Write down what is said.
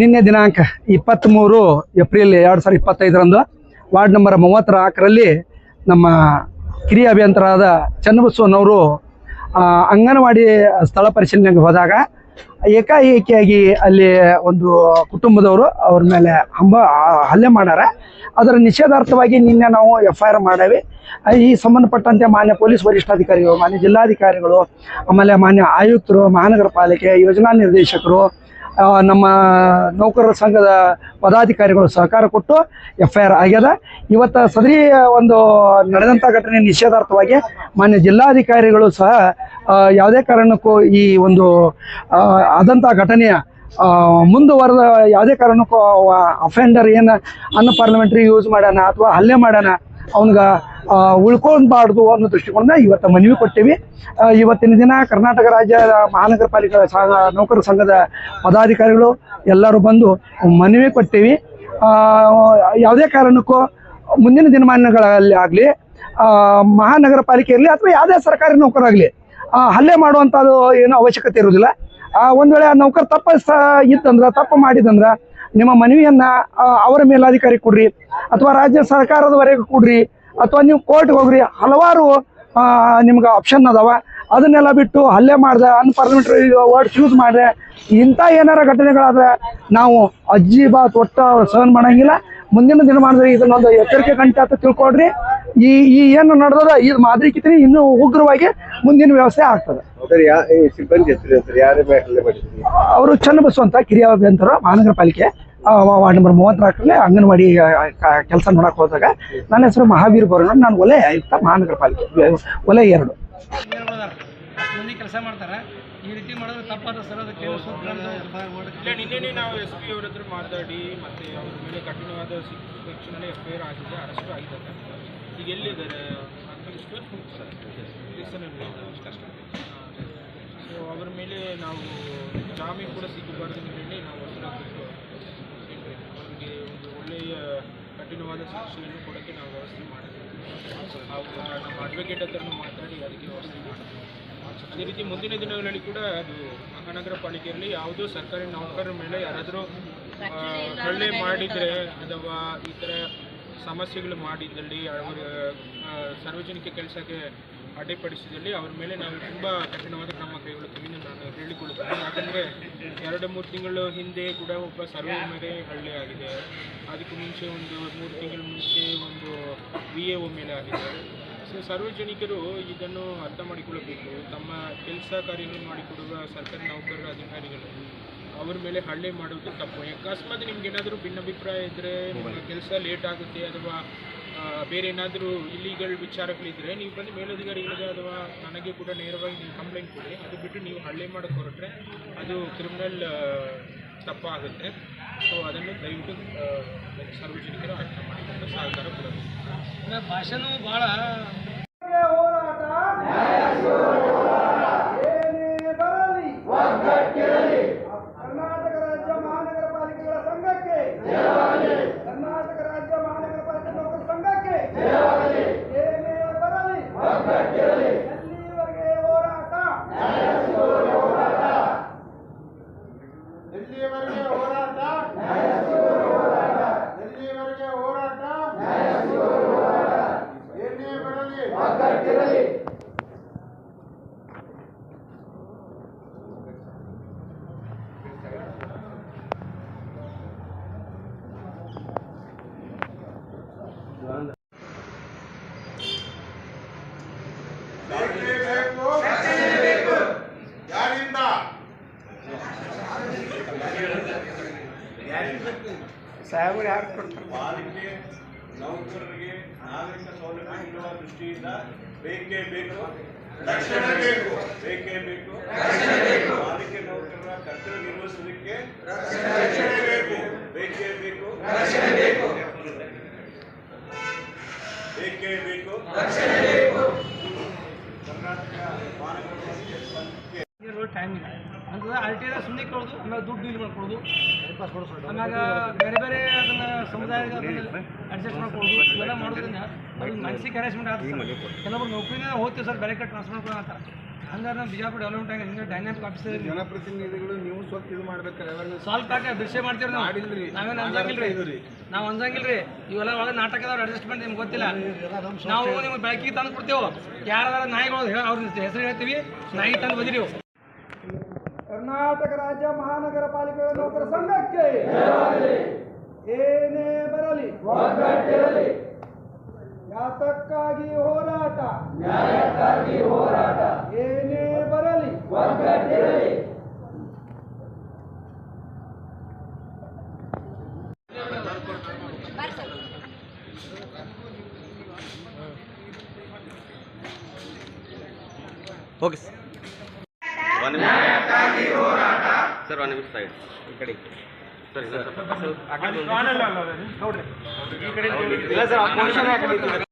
ನಿನ್ನೆ ದಿನಾಂಕ ಇಪ್ಪತ್ತ್ಮೂರು ಏಪ್ರಿಲ್ ಎರಡ್ ಸಾವಿರದ ಇಪ್ಪತ್ತೈದರಂದು ವಾರ್ಡ್ ನಂಬರ್ ಮೂವತ್ತರ ನಾಲ್ಕರಲ್ಲಿ ನಮ್ಮ ಕಿರಿಯ ಅಭಿಯಂತರಾದ ಚನ್ನಬಸವನವರು ಅಂಗನವಾಡಿ ಸ್ಥಳ ಪರಿಶೀಲನೆಗೆ ಹೋದಾಗ ಏಕಾಏಕಿಯಾಗಿ ಅಲ್ಲಿ ಒಂದು ಕುಟುಂಬದವರು ಅವ್ರ ಮೇಲೆ ಹಂಬ ಹಲ್ಲೆ ಮಾಡ್ಯಾರ. ಅದರ ನಿಷೇಧಾರ್ಥವಾಗಿ ನಿನ್ನೆ ನಾವು ಎಫ್ ಐ ಆರ್ ಮಾಡೇವಿ ಈ ಸಂಬಂಧಪಟ್ಟಂತೆ ಮಾನ್ಯ ಪೊಲೀಸ್ ವರಿಷ್ಠಾಧಿಕಾರಿಗಳು, ಮಾನ್ಯ ಜಿಲ್ಲಾಧಿಕಾರಿಗಳು, ಆಮೇಲೆ ಮಾನ್ಯ ಆಯುಕ್ತರು, ಮಹಾನಗರ ಪಾಲಿಕೆ ಯೋಜನಾ ನಿರ್ದೇಶಕರು ನಮ್ಮ ನೌಕರರ ಸಂಘದ ಪದಾಧಿಕಾರಿಗಳು ಸಹಕಾರ ಕೊಟ್ಟು ಎಫ್ ಐ ಆರ್ ಆಗ್ಯದ. ಇವತ್ತು ಸದರಿ ಒಂದು ನಡೆದಂಥ ಘಟನೆ ನಿಷೇಧಾರ್ಥವಾಗಿ ಮಾನ್ಯ ಜಿಲ್ಲಾಧಿಕಾರಿಗಳು ಸಹ ಯಾವುದೇ ಕಾರಣಕ್ಕೂ ಈ ಒಂದು ಆದಂಥ ಘಟನೆಯ ಮುಂದುವರೆದ ಯಾವುದೇ ಕಾರಣಕ್ಕೂ ಅಫೆಂಡರ್ ಏನು ಪಾರ್ಲಿಮೆಂಟ್ರಿ ಯೂಸ್ ಮಾಡ್ಯಾನ ಅಥವಾ ಹಲ್ಲೆ ಮಾಡ್ಯಾನ ಅವನ್ಗ ಉಳ್ಕೊಳ್ಬಾರ್ದು ಅನ್ನೋ ದೃಷ್ಟಿಕೋನ ಇವತ್ತು ಮನವಿ ಕೊಟ್ಟೇವಿ. ಇವತ್ತಿನ ದಿನ ಕರ್ನಾಟಕ ರಾಜ್ಯ ಮಹಾನಗರ ಪಾಲಿಕೆ ಸಂಘ ನೌಕರ ಸಂಘದ ಪದಾಧಿಕಾರಿಗಳು ಎಲ್ಲರೂ ಬಂದು ಮನವಿ ಕೊಟ್ಟೇವಿ. ಯಾವುದೇ ಕಾರಣಕ್ಕೂ ಮುಂದಿನ ದಿನಮಾನಗಳಲ್ಲಿ ಆಗಲಿ ಮಹಾನಗರ ಪಾಲಿಕೆ ಇರಲಿ ಅಥವಾ ಯಾವುದೇ ಸರ್ಕಾರಿ ನೌಕರಾಗಲಿ ಹಲ್ಲೆ ಮಾಡುವಂಥದ್ದು ಏನು ಅವಶ್ಯಕತೆ ಇರೋದಿಲ್ಲ ಒಂದ್ ವೇಳೆ ಆ ನೌಕರ ತಪ್ಪ ಇತ್ತಂದ್ರ, ತಪ್ಪು ಮಾಡಿದಂದ್ರ ನಿಮ್ಮ ಮನವಿಯನ್ನ ಅವರ ಮೇಲಾಧಿಕಾರಿ ಕೊಡ್ರಿ, ಅಥವಾ ರಾಜ್ಯ ಸರ್ಕಾರದವರೆಗೆ ಕೊಡ್ರಿ, ಅಥವಾ ನೀವು ಕೋರ್ಟ್ಗೆ ಹೋಗ್ರಿ, ಹಲವಾರು ನಿಮ್ಗೆ ಆಪ್ಷನ್ ಅದಾವ. ಅದನ್ನೆಲ್ಲ ಬಿಟ್ಟು ಹಲ್ಲೆ ಮಾಡಿದೆ ಅನ್ಪಾರ್ಲಿಮೆಂಟ್ರಿ ವರ್ಡ್ಸ್ ಯೂಸ್ ಮಾಡಿದೆ, ಇಂಥ ಏನಾರ ಘಟನೆಗಳಾದ್ರೆ ನಾವು ಅಜ್ಜಿ ಬಾತ್ ಒಟ್ಟ ಸಹನ್ ಮಾಡಂಗಿಲ್ಲ. ಮುಂದಿನ ದಿನಮಾನದಲ್ಲಿ ಇದನ್ನೊಂದು ಎಚ್ಚರಿಕೆ ಗಂಟೆ ಅಂತ ತಿಳ್ಕೊಡ್ರಿ ಈ ಏನು ನಡೆದದ ಇದು ಮಾದರಿಕಿತನೇ ಇನ್ನೂ ಉಗ್ರವಾಗಿ ಮುಂದಿನ ವ್ಯವಸ್ಥೆ ಆಗ್ತದೆ. ಸರ್ ಯಾ ಈ ಸಿಬ್ಬಂದಿ ಹೆಸರು ಸರ್ ಯಾರ ಮೇಲೆ ಹಲ್ಲೆ ಅವರು ಚನ್ನಬಸವ ಅಂತ ಕಿರಿಯ ಅಭಿಯಂತರ ಮಹಾನಗರ ಪಾಲಿಕೆ ಆ, ವಾ- ವಾರ್ಡ್ ನಂಬರ್ ಮೂವತ್ನಾಲ್ಕರಲ್ಲಿ ಅಂಗನವಾಡಿ ಕೆಲಸ ನೋಡಕ್ ಹೋದಾಗ ನನ್ನ ಹೆಸರು ಮಹಾವೀರ್ ಬರೋಣ. ನಾನು ಒಲೆ ಆಯುಕ್ತ ಮಹಾನಗರ ಪಾಲಿಕೆ ಒಲೆ ಎರಡು. ಮಂದಿ ಕೆಲಸ ಮಾಡ್ತಾರೆ. ಈ ರೀತಿ ಮಾಡಿದ್ರೆ ತಪ್ಪಾದ ಸರ್ ಅದಕ್ಕೆ ಇಲ್ಲ ನಿನ್ನೆನೇ ನಾವು ಎಸ್ ಪಿ ಅವ್ರ ಹತ್ರ ಮಾತಾಡಿ ಮತ್ತೆ ಅವ್ರ ಮೇಲೆ ಕಠಿಣವಾದ ಶಿಕ್ಷಣ ಎಫ್ ಐ ಆರ್ ಆಗಿದೆ ಅರೆಸ್ಟ್ ಆಗಿದ್ದಾರೆ ಈಗ ಎಲ್ಲಿದ್ದಾರೆ? ಅಷ್ಟೇ. ಸೊ ಅವ್ರ ಮೇಲೆ ನಾವು ಜಾಮೀನು ಕೂಡ ಸಿಗಬಾರ್ದು ಹೇಳಿ ನಾವು ಅದನ್ನ ಬಿಟ್ಟು ಏನ್ರಿ, ಅವ್ರಿಗೆ ಒಂದು ಒಳ್ಳೆಯ ಕಠಿಣವಾದ ಶಿಕ್ಷೆಯನ್ನು ಕೊಡೋಕ್ಕೆ ನಾವು ವ್ಯವಸ್ಥೆ ಮಾಡಿದ್ದೀವಿ ನಾವು ನಮ್ಮ ಅಡ್ವೊಕೇಟ್ ಹತ್ರನೂ ಮಾತಾಡಿ ಅದಕ್ಕೆ ವ್ಯವಸ್ಥೆ ಮಾಡಿದ್ದೀವಿ ಅದೇ ರೀತಿ ಮುಂದಿನ ದಿನಗಳಲ್ಲಿ ಕೂಡ ಅದು ಮಹಾನಗರ ಪಾಲಿಕೆಯಲ್ಲಿ ಯಾವುದೋ ಸರ್ಕಾರಿ ನೌಕರರ ಮೇಲೆ ಯಾರಾದರೂ ಹಳ್ಳೆ ಮಾಡಿದರೆ ಅಥವಾ ಈ ಥರ ಸಮಸ್ಯೆಗಳು ಮಾಡಿದ್ದಲ್ಲಿ, ಅವರ ಸಾರ್ವಜನಿಕ ಕೆಲಸಕ್ಕೆ ಅಡ್ಡಿಪಡಿಸಿದಲ್ಲಿ ಅವ್ರ ಮೇಲೆ ನಾವು ತುಂಬ ಕಠಿಣವಾದ ಕ್ರಮ ಕೈಗೊಳ್ಳುತ್ತೀವಿ ಅಂತ ನಾನು ಹೇಳಿಕೊಳ್ಳುತ್ತೇನೆ. ಯಾಕಂದರೆ ಎರಡು, ಮೂರು ತಿಂಗಳು ಹಿಂದೆ ಕೂಡ ಒಬ್ಬ ಸರ್ವೆ ಮೇಲೆ ಹಳ್ಳಿ ಆಗಿದೆ. ಅದಕ್ಕೂ ಮುಂಚೆ ಒಂದು ಮೂರು ತಿಂಗಳ ಮುಂಚೆ ಒಂದು ವಿ ಎ ಒ ಮೇಲೆ ಆಗಿದೆ. ಸೊ ಸಾರ್ವಜನಿಕರು ಇದನ್ನು ಅರ್ಥ ಮಾಡಿಕೊಳ್ಳಬೇಕು. ತಮ್ಮ ಕೆಲಸ ಕಾರ್ಯಗಳು ಮಾಡಿಕೊಡುವ ಸರ್ಕಾರಿ ನೌಕರರ ಅಧಿಕಾರಿಗಳು. ಅವ್ರ ಮೇಲೆ ಹಳ್ಳೆ ಮಾಡುವುದು ತಪ್ಪು. ಅಕಸ್ಮಾತ್ ನಿಮ್ಗೆ ಏನಾದರೂ ಭಿನ್ನಾಭಿಪ್ರಾಯ ಇದ್ದರೆ ಕೆಲಸ ಲೇಟ್ ಆಗುತ್ತೆ ಅಥವಾ ಬೇರೆ ಏನಾದರೂ ಇಲ್ಲಿಗಳ ವಿಚಾರಗಳಿದ್ದರೆ ನೀವು ಬಂದು ಮೇಲಧಿಕಾರಿಗಳಿಗೆ ಅಥವಾ ನನಗೆ ಕೂಡ ನೇರವಾಗಿ ನೀವು ಕಂಪ್ಲೇಂಟ್ ಕೊಡಿ. ಅದು ಬಿಟ್ಟು ನೀವು ಹಳ್ಳೆ ಮಾಡಕ್ಕೆ ಹೊರಟ್ರೆ ಅದು ಕ್ರಿಮಿನಲ್ ತಪ್ಪಾಗುತ್ತೆ. ಸೊ ಅದನ್ನು ದಯವಿಟ್ಟು ಸಾರ್ವಜನಿಕರು ಅರ್ಥ ಮಾಡಿಕೊಂಡು ಸಹಕಾರ ಕೊಡಬೇಕು. ಭಾಷೆನೂ ಭಾಳ ಸಾಹೇಬರು ಯಾರು ಕೊಡ್ತಾರೆ ಪಾಲಿಕೆ ನೌಕರರಿಗೆ ನಾಗರಿಕ ಸೌಲಭ್ಯ ನೀಡುವ ದೃಷ್ಟಿಯಿಂದ ಬೇಕೇ ಬೇಕು ರಕ್ಷಣೆ ಬೇಕು ಬೇಕೇ ಬೇಕು ಪಾಲಿಕೆ ನೌಕರರ ಕರ್ತವ್ಯ ನಿರ್ವಹಿಸಲಿಕ್ಕೆ ರಕ್ಷಣೆ ಬೇಕು ಬೇಕೇ ಬೇಕು ಬೇಕೇ ಬೇಕು ಕರ್ನಾಟಕ ಮಹಾನಗರ ಪಾಲಿಕೆ ಸಂಘಕ್ಕೆ ಟೈಮ್ ಇಲ್ಲ ಅಂತಂದ್ರೆ ಆರ್ ಟಿ ಸುಮ್ಮನೆ ಕೇಳೋದು ಆಮೇಲೆ ದುಡ್ಡು ಡೀಲ್ ಮಾಡ್ಕೊಡೋದು ಆಮ್ಯಾಗ ಬೇರೆ ಬೇರೆ ಅದನ್ನ ಸಮುದಾಯದ ಅಡ್ಜಸ್ಟ್ ಮಾಡ್ಕೊಡೋದು ಇವೆಲ್ಲ ಮಾಡೋದ್ರಿಂದ ಅವ್ರಿಗೆ ಮಾನಸಿಕ ಹ್ಯಾರಾಸ್ಮೆಂಟ್ ಆಗ್ತದೆ ಕೆಲವರು ನೌಕರಿನ ಹೋಗ್ತೀವಿ ಸರ್ ಬೇರೆ ಕಡೆ ಟ್ರಾನ್ಸ್ಫರ್ ಮಾಡ್ಕೊಳ್ಳೋ ಅಂತ. ಹಂಗಾರೆ ನಮ್ಮ ಬಿಜಾಪುರ ಡೆವಲಪ್ಮೆಂಟ್ ಆಗಿ ಹಿಂಗೆ ಡೈನಾಮಿಕ್ ಆಫೀಸರ್ ಜನಪ್ರತಿನಿಧಿಗಳು ನೀವು ಸ್ವಲ್ಪ ಇದು ಮಾಡ್ಬೇಕಾರೆ ಸ್ವಲ್ಪ ಯಾಕೆ ಬಿರ್ಸೆ ಮಾಡ್ತೀವಿ ನಾವು. ಮಾಡಿಲ್ರಿ. ನಾವೇನು ಅಂಜಂಗಿಲ್ರಿ. ನಾವು ಅಂಜಂಗಿಲ್ರಿ. ಇವೆಲ್ಲ ಒಳಗೆ ನಾಟಕದವ್ರು ಅಡ್ಜಸ್ಟ್ಮೆಂಟ್ ನಿಮ್ಗೆ ಗೊತ್ತಿಲ್ಲ. ನಾವು ನಿಮ್ಗೆ ಬೆಳಕಿಗೆ ತಂದು ಕೊಡ್ತೇವೆ ಯಾರಾದ್ರೂ ನಾಯಿಗಳು ಹೇಳ ಅವ್ರ ಹೆಸರು ಹೇಳ್ತೀವಿ. ನಾಯಿ ತಂದು ಬದಿರಿ ಕರ್ನಾಟಕ ರಾಜ್ಯ ಮಹಾನಗರ ಪಾಲಿಕೆಗಳ ನೌಕರ ಸಂಘಕ್ಕೆ ಏನೇ ಬರಲಿ. ಯಾತಕ್ಕಾಗಿ ಹೋರಾಟ. ನ್ಯಾಯಕ್ಕಾಗಿ ಹೋರಾಟ. ಏನೇ ಬರಲಿ. ಓಕೆ ಒನ್ ಸರ್ ಒನ್ ನಿಮಿಷ ಸೈಡ್ ಈ ಕಡೆ ಸರ್ ಇಲ್ಲ ಸರ್ ನೋಡ್ರಿ. ಇಲ್ಲ ಸರ್